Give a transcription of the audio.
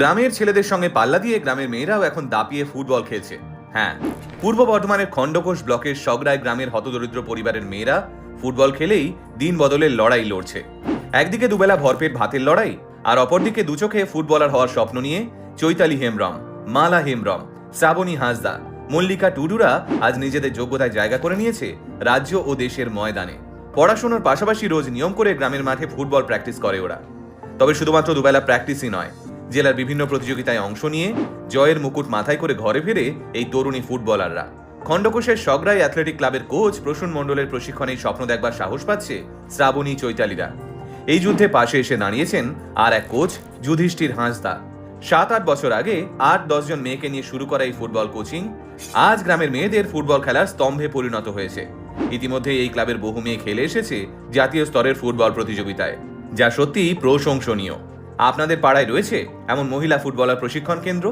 গ্রামের ছেলেদের সঙ্গে পাল্লা দিয়ে গ্রামের মেয়েরাও এখন দাপিয়ে ফুটবল খেলছে। হ্যাঁ পূর্ব বর্ধমানের খণ্ডকোষ ব্লকের সগড়ায় গ্রামের হতদরিদ্র পরিবারের মেয়েরা ফুটবল খেলেই দিন বদলের লড়াই লড়ছে। একদিকে দুবেলা ভরপেট ভাতের লড়াই, আর অপরদিকে দুচোখে ফুটবলার হওয়ার স্বপ্ন নিয়ে চৈতালি হেমব্রম, মালা হেমব্রম, শ্রাবণী হাঁসদা, মল্লিকা টুডুরা আজ নিজেদের যোগ্যতায় জায়গা করে নিয়েছে রাজ্য ও দেশের ময়দানে। পড়াশোনার পাশাপাশি রোজ নিয়ম করে গ্রামের মাঠে ফুটবল প্র্যাকটিস করে ওরা। তবে শুধুমাত্র দুবেলা প্র্যাকটিসই নয় জেলার বিভিন্ন প্রতিযোগিতায় অংশ নিয়ে জয়ের মুকুট মাথায় করে ঘরে ফিরে এই তরুণী ফুটবলাররা। খণ্ডকোষের সগড়াই অ্যাথলেটিক ক্লাবের কোচ প্রসূন মণ্ডলের প্রশিক্ষণে স্বপ্ন দেখবার সাহস পাচ্ছে শ্রাবণী চৈতালিরা। এই যুদ্ধে পাশে এসে দাঁড়িয়েছেন আর এক কোচ যুধিষ্ঠির হাঁসদা। সাত আট বছর আগে আট দশজন মেয়েকে নিয়ে শুরু করা এই ফুটবল কোচিং আজ গ্রামের মেয়েদের ফুটবল খেলার স্তম্ভে পরিণত হয়েছে। ইতিমধ্যে এই ক্লাবের বহু মেয়ে খেলে এসেছে জাতীয় স্তরের ফুটবল প্রতিযোগিতায়, যা সত্যিই প্রশংসনীয়। আপনাদের পাড়ায় রয়েছে এমন মহিলা ফুটবলার প্রশিক্ষণ কেন্দ্র?